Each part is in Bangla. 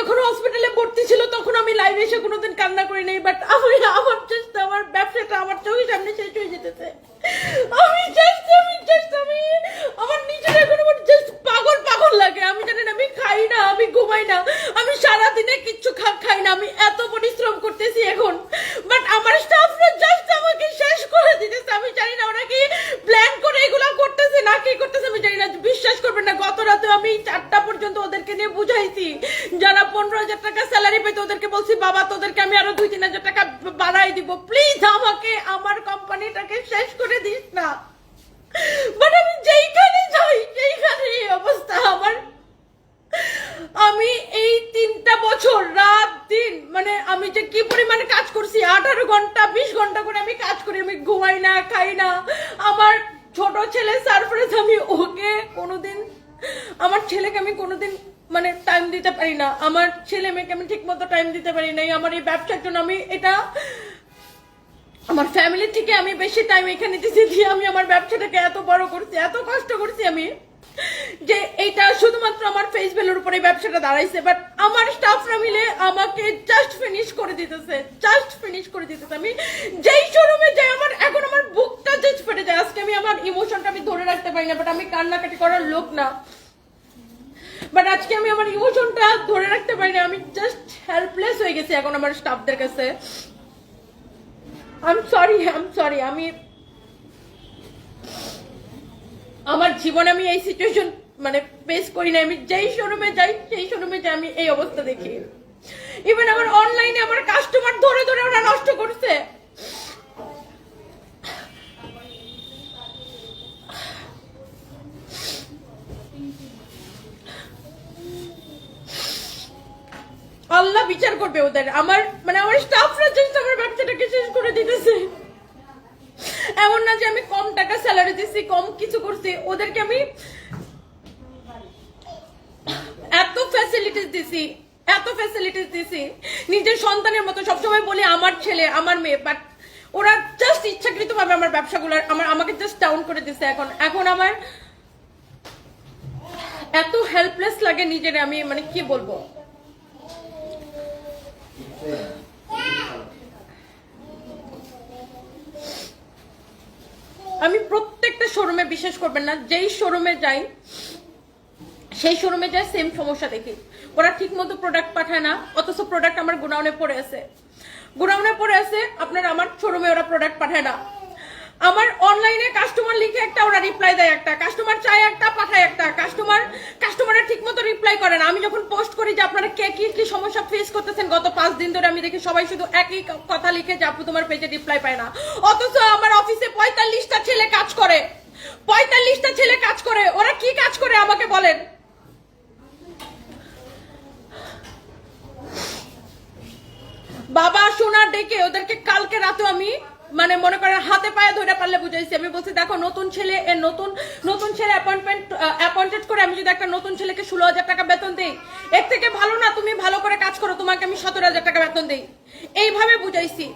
যখন হসপিটালে ভর্তি ছিল, তখন আমি লাইভে এসে কোনোদিন কান্না করি নাই বাট আমি আমার চেষ্টা আমার ব্যবসাটা আমার চোখের সামনে শেষ হয়ে যেতেছে। আমি জাস্ট আমি জাস্ট আমি আমার নিজের এখন আমার জাস্ট পাগল পাগল লাগে। আমি জানেন আমি খাই না, আমি ঘুমাই না, আমি সারা দিনে কিচ্ছু খাই না, আমি এত পরিশ্রম করতেছি এখন। বাট আমার পনেরো হাজার টাকা স্যালারি পেতে ওদেরকে বলছি, বাবা, তোদেরকে আমি আরও দুই তিন হাজার টাকা বাড়াই দিব। প্লিজ আমাকে আমার কোম্পানিটাকে শেষ করে দিস না। বাট আমি যেইখানে যাই সেইখানে এই অবস্থা আমার। আমি এই তিনটা বছর, রাত, দিন মানে আমি যে কি পরিমাণে কাজ করছি, আঠারো ঘণ্টা, বিশ ঘণ্টা করে আমি কাজ করি, আমি ঘুমাই না, খাই না। আমার ছোট ছেলে সারপ্রাইজ আমি ওকে কোনোদিন, আমার ছেলেকে আমি কোনোদিন মানে টাইম দিতে পারি না। আমার ছেলে মেয়েকে আমি ঠিক মতো টাইম দিতে পারি নাই। আমার এই ব্যবসার জন্য আমি এটা আমার ফ্যামিলি থেকে আমি বেশি টাইম এখানে দিতে দিয়ে আমি আমার ব্যবসাটাকে এত বড় করছি, এত কষ্ট করছি আমি যে এটা শুধুমাত্র আমার ফেস ভ্যালুর উপরে ব্যবসাটা দাঁড়াইছে। বাট আমার স্টাফরা মিলে আমাকে জাস্ট ফিনিশ করে দিতেছে জাস্ট ফিনিশ করে দিতেছে। আমি যেই শোরুমে যাই, আমার এখন আমার বুকটা জাস্ট ফেটে যায়। আজকে আমি আমার ইমোশনটা আমি ধরে রাখতে পারি না বাট আমি কান্নাকাটি করার লোক না। বাট আজকে আমি আমার ইমোশনটা ধরে রাখতে পারি না। আমি জাস্ট হেল্পলেস হয়ে গেছি এখন আমার স্টাফদের কাছে। I am sorry I am sorry আমি আমার জীবনে আমি এই সিচুয়েশন মানে ফেস করি না। আমি যেই শোরুমে যাই, সেই শোরুমে যাই আমি এই অবস্থা দেখি। ইভেন আমার অনলাইনে আমার কাস্টমার ধরে ধরে ওরা নষ্ট করছে। আল্লাহ বিচার করবে ওদের। আমার মানে আমার স্টাফরা জাস্ট আমার ব্যবসাটাকে শেষ করে দিতেছে। এমন না যে আমি কম টাকা স্যালারি দিছি, কম কিছু করছি। ওদেরকে আমি এত ফ্যাসিলিটিস দিছি, এত ফ্যাসিলিটিস দিছি। নিজের সন্তানের মতো সবসময় বলি আমার ছেলে, আমার মেয়ে বাট ওরা জাস্ট ইচ্ছাকৃত ভাবে আমার ব্যবসাগুলো, আমার আমাকে জাস্ট ডাউন করে দিছে এখন। এখন আমার এত হেল্পলেস লাগে নিজের আমি মানে কি বলব? আমি প্রত্যেকটা শোরুমে বিশ্বাস করবেন না, যেই শোরুমে যাই, সেই শোরুমে যাই সেম সমস্যা দেখি। ওরা ঠিক মতো প্রোডাক্ট পাঠায় না, অথচ প্রোডাক্ট আমার গোডাউনে পড়ে আছে। গোডাউনে পড়ে আছে, আপনার আমার শোরুমে ওরা প্রোডাক্ট পাঠায় না। আমার অনলাইনে কাস্টমার লিখে একটা, ওরা রিপ্লাই দেয় একটা কাস্টমার চায় একটা, পাঠায় একটা কাস্টমার কাস্টমারের ঠিক মতো রিপ্লাই করে না। আমি যখন পোস্ট করি যে আপনারা কে কি কি সমস্যা ফেস করতেছেন, গত পাঁচ দিন ধরে আমি দেখি সবাই শুধু একই কথা লিখে যে আপু তোমার পেজে রিপ্লাই পায় না। অথচ আমার অফিসে পঁয়তাল্লিশটা ছেলে কাজ করে। পঁয়তাল্লিশটা ছেলে কাজ করে। ওরা কি কাজ করে আমাকে বলেন? বাবা, সোনার ডেকে ওদেরকে কালকে রাতে আমি মানে মনে করে হাতে পায়ে ধরে পারলে বুঝাইছি। আমি বলছি, দেখো, নতুন ছেলে, এ নতুন নতুন ছেলে অ্যাপয়েন্টমেন্ট অ্যাপয়েন্টেড করে আমি যদি একটা নতুন ছেলেকে ষোলো হাজার টাকা বেতন দিই, এর থেকে ভালো না তুমি ভালো করে কাজ করো, তোমাকে আমি সতেরো হাজার টাকা বেতন দিই। এইভাবে বুঝাইছি।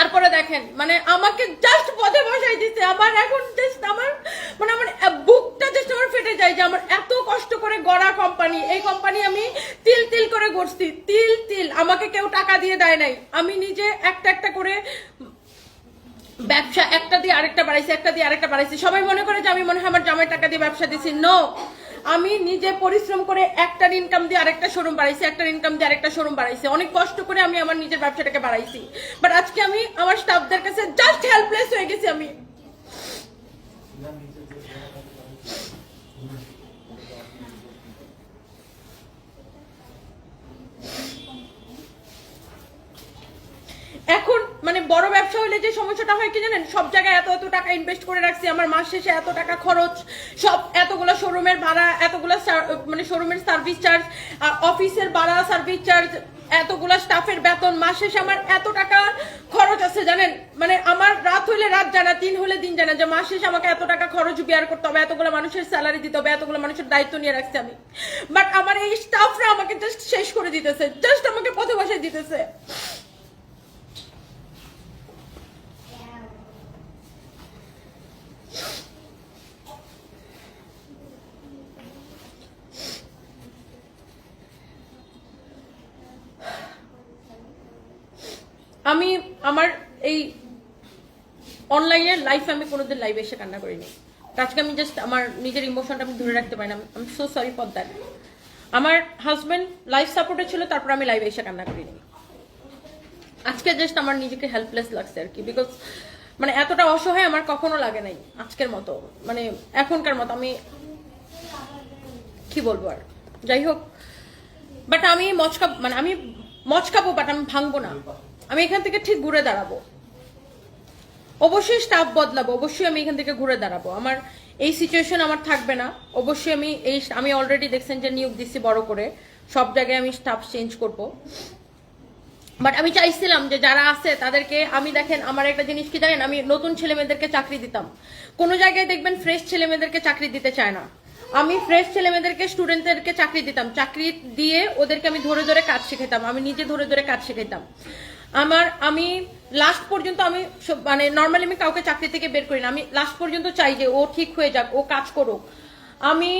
তারপরে দেখেন মানে আমাকে জাস্ট পথে বসাই দিচ্ছে আমার এখন জাস্ট আমার মানে আমার বুকটা জাস্ট আমার ফেটে যায় যে আমার এত কষ্ট করে গড়া কোম্পানি এই কোম্পানি আমি তিল তিল করে গড়ছি, তিল তিল, আমাকে কেউ টাকা দিয়ে দেয় নাই। আমি নিজে একটা একটা করে ব্যবসা, একটা দিয়ে আরেকটা বাড়াইছি, একটা দিয়ে আরেকটা বাড়াইছি। সবাই মনে করে যে আমি মনে হয় আমার জামাই টাকা দিয়ে ব্যবসা দিছি। নো আমি নিজে পরিশ্রম করে একটার ইনকাম দিয়ে আরেকটা শোরুম বাড়াইছি একটার ইনকাম দিয়ে আরেকটা শোরুম বাড়াইছি অনেক কষ্ট করে আমি আমার নিজের ব্যবসাটাকে বাড়াইছি বাট আজকে আমি আমার স্টাফদের কাছে জাস্ট হেল্পলেস হয়ে গেছি আমি এখন মানে বড় ব্যবসা হলে যে সমস্যাটা হয় কি জানেন? সব জায়গায় এত এত টাকা ইনভেস্ট করে রাখছি, আমার মাস শেষে এত টাকা খরচ, সব এতগুলো শোরুমের ভাড়া, এতগুলো মানে শোরুমের সার্ভিস চার্জ অফিসের ভাড়া সার্ভিস চার্জ এতগুলো স্টাফের বেতন, মাস শেষে আমার এত টাকা খরচ আছে জানেন? মানে আমার রাত হইলে রাত জানা দিন হলে দিন জানা যে মাস শেষে আমাকে এত টাকা খরচ বিয়ার করতে হবে, এতগুলো মানুষের স্যালারি দিতে হবে, এতগুলো মানুষের দায়িত্ব নিয়ে রাখছি আমি। বাট আমার এই স্টাফরা আমাকে জাস্ট শেষ করে দিতেছে জাস্ট আমাকে পথে বসাই দিতেছে। আমার এই অনলাইনের লাইফ আমি কোনোদিন লাইভে এসে কান্না করিনি। আজকে আমি জাস্ট আমার নিজের ইমোশনটা আমি ধরে রাখতে পারি না। আমি সো সরি ফর দ্যাট আমার হাজব্যান্ড লাইফ সাপোর্টে ছিল, তারপর আমি লাইভে এসে কান্না করিনি। আজকে জাস্ট আমার নিজেকে হেল্পলেস লাগছে আর কি বিকজ মানে এতটা অসহায় আমার কখনো লাগে নাই আজকের মতো। মানে এখনকার মতো আমি কি বলব আর? যাই হোক। বাট আমি মচকা মানে আমি মচকাবো বাট আমি ভাঙবো না। আমি এখান থেকে ঠিক ঘুরে দাঁড়াবো। অবশ্যই স্টাফ বদলাবো, অবশ্যই আমি এখান থেকে ঘুরে দাঁড়াবো। আমার এই সিচুয়েশন আমার থাকবে না। অবশ্যই আমি এই, আমি অলরেডি দেখছেন যে নিয়োগ দিচ্ছি বড় করে। সব জায়গায় আমি স্টাফ চেঞ্জ করব। বাট আমি চাইছিলাম যে যারা আছে, তাদেরকে, আমি দেখেন, আমার একটা জিনিস কি জানেন, আমি নতুন ছেলে মেয়েদেরকে চাকরি দিতাম। কোনো জায়গায় দেখবেন ফ্রেশ ছেলে মেয়েদেরকে চাকরি দিতে চায় না। আমি ফ্রেশ ছেলে মেয়েদেরকে স্টুডেন্টদেরকে চাকরি দিতাম। চাকরি দিয়ে ওদেরকে আমি ধরে ধরে কাজ শিখাতাম আমি নিজে ধরে ধরে কাজ শিখাইতাম। আমার, আমি লাস্ট পর্যন্ত আমি মানে নর্মালি আমি কাউকে চাকরি থেকে বের করি না। আমি লাস্ট পর্যন্ত চাই যে ও ঠিক হয়ে যাক, ও কাজ করুক। আমি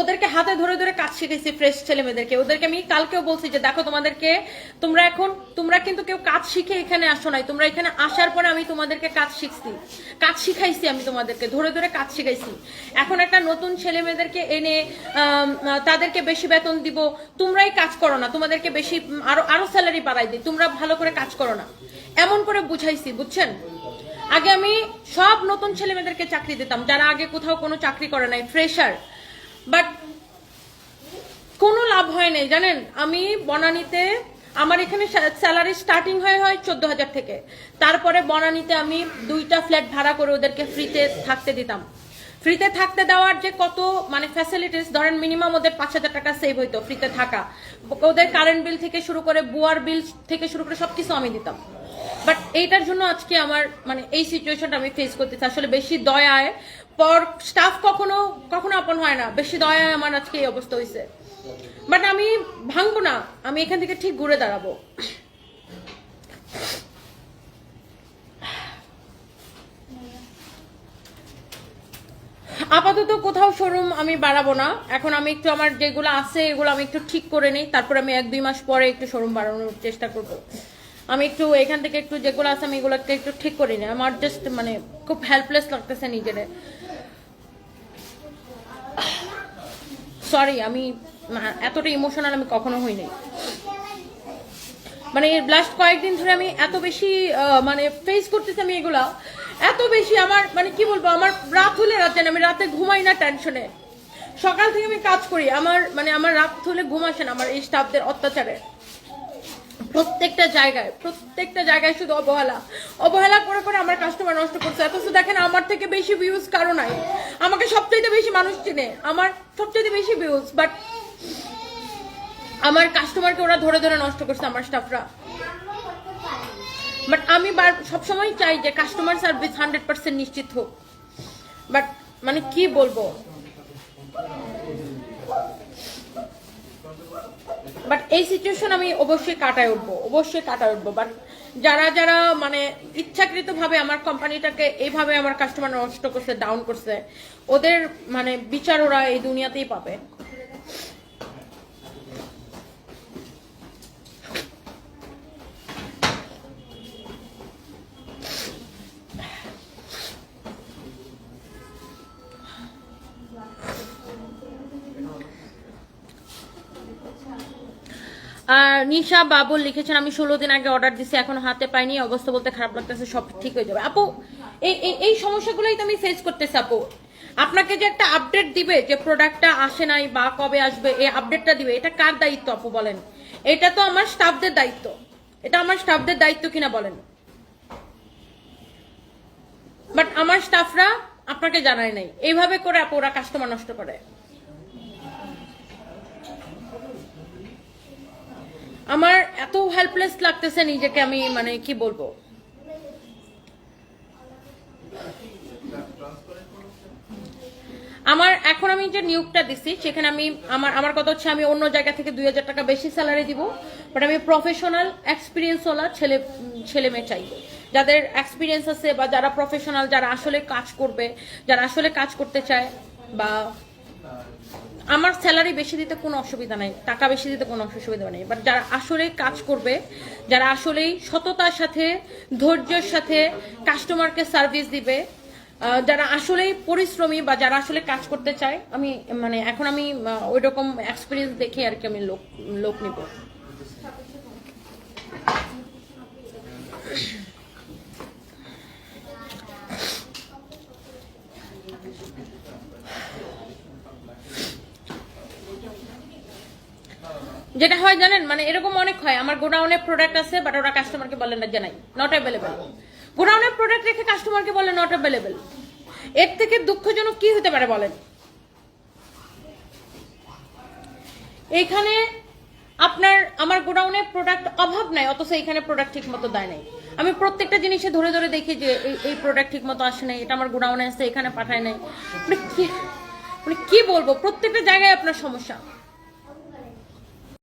ওদেরকে হাতে ধরে ধরে কাজ শিখেছি ফ্রেশ ছেলে মেয়েদেরকে ওদেরকে আমি কালকেও বলছি যে, দেখো তোমাদেরকে, তোমরা এখন, তোমরা কিন্তু কেউ কাজ শিখে এখানে আসো নাই। তোমরা এখানে আসার পরে আমি তোমাদেরকে কাজ শিখছি। কাজ শিখাইছি আমি তোমাদেরকে, ধরে ধরে কাজ শিখাইছি। এখন একটা নতুন ছেলে মেয়েদেরকে এনে তাদেরকে বেশি বেতন দিব। তোমরাই কাজ করো না। তোমাদেরকে বেশি, আরও আরও স্যালারি বাড়াই দিই। তোমরা ভালো করে কাজ করো না। এমন করে বুঝাইছি, বুঝছেন? আগে আমি সব নতুন ছেলে মেয়েদেরকে চাকরি দিতাম। যারা আগে কোথাও কোনো চাকরি করে নাই ফ্রেশার বাট কোনো লাভ হয় নাই, জানেন? আমি বনানীতে, আমার এখানে স্যালারি স্টার্টিং হয় হয় চোদ্দ হাজার থেকে। তারপরে বনানীতে আমি দুইটা ফ্ল্যাট ভাড়া করে ওদেরকে ফ্রিতে থাকতে দিতাম। ফ্রিতে থাকতে দেওয়ার যে কত মানে ফ্যাসিলিটিস ধরেন মিনিমাম ওদের পাঁচ হাজার টাকা সেভ হইতো ফ্রিতে থাকা। ওদের কারেন্ট বিল থেকে শুরু করে বুয়ার বিল থেকে শুরু করে সবকিছু আমি দিতাম। বাট এইটার জন্য আজকে আমার মানে এই সিচুয়েশনটা আমি ফেস করতেছি। আসলে বেশি দয়ায় পর স্টাফ কখনো কখনো আপন হয় না। বেশি দয়ায় আমার আজকে এই অবস্থা হয়েছে বাট আমি ভাঙবো না। আমি এখান থেকে ঠিক ঘুরে দাঁড়াবো। আপাতত কোথাও শোরুম আমি বাড়াবো না। এখন আমি একটু আমার যেগুলো আছে, এগুলো আমি একটু ঠিক করে নিই। তারপর আমি এক, দুই মাস পরে একটু শোরুম বাড়ানোর চেষ্টা করব। আমি একটু এখান থেকে একটু যেগুলো আছে, আমি এগুলোকে একটু ঠিক করে নিই। আমার জাস্ট মানে খুব হেল্পলেস লাগতেছে নিজেরে। সরি আমি এতটা ইমোশনাল আমি কখনো হই নাই মানে লাস্ট কয়েকদিন ধরে আমি এত বেশি মানে ফেস করতেছি আমি এগুলা, এত বেশি আমার মানে কি বলব, আমার রাত হলে রাত জানি, আমি রাতে ঘুমাই না টেনশনে সকাল থেকে আমি কাজ করি, আমার মানে আমার রাত হলে ঘুম আসে না, আমার এই স্টাফদের অত্যাচারে। প্রত্যেকটা জায়গায় প্রত্যেকটা জায়গায় শুধু অবহেলা। অবহেলা করে করে আমার কাস্টমার নষ্ট করছে। অথচ দেখেন আমার থেকে বেশি ভিউজ কারও নাই। আমাকে সবচাইতে বেশি মানুষ চিনে। আমার সবচাইতে বেশি ভিউজ বাট আমার কাস্টমারকে ওরা ধরে ধরে নষ্ট করছে আমার স্টাফরা বাট আমি বার- সবসময় চাই যে কাস্টমার সার্ভিস হান্ড্রেড পার্সেন্ট নিশ্চিত হোক। বাট মানে কি বলব? বাট এই সিচুয়েশন আমি অবশ্যই কাটায় উঠবো, অবশ্যই কাটায় উঠবো। বাট যারা যারা মানে ইচ্ছাকৃত ভাবে আমার কোম্পানিটাকে এইভাবে আমার কাস্টমার নষ্ট করছে ডাউন করছে, ওদের মানে বিচার ওরা এই দুনিয়াতেই পাবে। আর নিশা বাবুল লিখেছেন, আমি ষোলো দিন আগে অর্ডার দিছি, এখন হাতে পাইনি অবস্থা বলতে খারাপ লাগতেছে, সব ঠিক হয়ে যাবে। আপু, এই, এই- সমস্যাগুলোই তো আমি ফেস করতেছি, আপু। আপনাকে যে একটা আপডেট দিবে যে প্রোডাক্টটা আসে নাই বা কবে আসবে, এই আপডেটটা দিবে, এটা কার দায়িত্ব, আপু, বলেন? এটা তো আমার স্টাফদের দায়িত্ব। এটা আমার স্টাফদের দায়িত্ব কিনা বলেন? বাট আমার স্টাফরা আপনাকে জানায় নাই। এইভাবে করে, আপু, ওরা কাস্টমার নষ্ট করে। আমার এত হেল্পলেস লাগতেছে নিজেকে আমি মানে কি বলব? আমার, এখন আমি যে নিয়োগটা দিছি, সেখানে আমি, আমার আমার কথা হচ্ছে আমি অন্য জায়গা থেকে দুই হাজার টাকা বেশি স্যালারি দিব বাট আমি প্রফেশনাল এক্সপিরিয়েন্স ওলা ছেলে ছেলে মেয়ে চাই। যাদের এক্সপিরিয়েন্স আছে বা যারা প্রফেশনাল যারা আসলে কাজ করবে, যারা আসলে কাজ করতে চায়, বা আমার স্যালারি বেশি দিতে কোনো অসুবিধা নাই, টাকা বেশি দিতে কোনো অসুবিধা নেই। বাট যারা আসলে কাজ করবে, যারা আসলেই সততার সাথে, ধৈর্যের সাথে কাস্টমারকে সার্ভিস দিবে যারা আসলেই পরিশ্রমী বা যারা আসলে কাজ করতে চায়, আমি মানে এখন আমি ওই রকম এক্সপিরিয়েন্স দেখে আর কি আমি লোক লোক নিব। যেটা হয় জানেন মানে এরকম অনেক হয়। আমার গোডাউনে প্রোডাক্ট আছে বাট ওরা কাস্টমারকে বলে না, জানাই। নাই নট অ্যাভেলেবেল গোডাউনে প্রোডাক্ট রেখে কাস্টমারকে বলে নট অ্যাভেলেবেল এর থেকে দুঃখজনক কি হতে পারে বলেন? এইখানে আপনার, আমার গোডাউনে প্রোডাক্ট অভাব নাই, অথচ এইখানে প্রোডাক্ট ঠিক মতো দেয় নাই। আমি প্রত্যেকটা জিনিসে ধরে ধরে দেখি যে এই- এই প্রোডাক্ট ঠিক মতো আসে নাই, এটা আমার গোডাউনে আছে, এখানে পাঠায় নাই। মানে মানে কি বলব? প্রত্যেকটা জায়গায় আপনার সমস্যা।